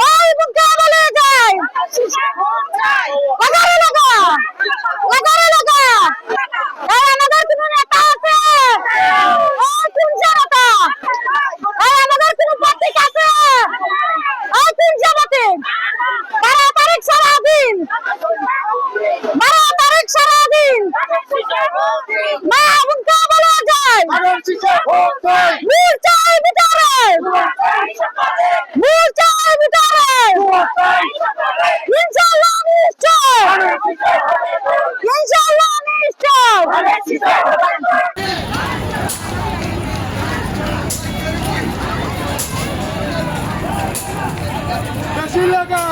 ভাই মুখে বলে যায়। লাগারে লাগা। লাগারে লাগা। এই আমাদের কোনো নেতা আছে? ও কোন জনতা এই আমাদের কোনো প্রতীক আছে? ও কোন জনতা বারো তারিখ সারাদিন বারো তারিখ সারাদিন মা মুখে বলে যায়। মূল ইনশাআল্লাহ নিশ্চয় ইনশাআল্লাহ নিশ্চয় বেশি লাগা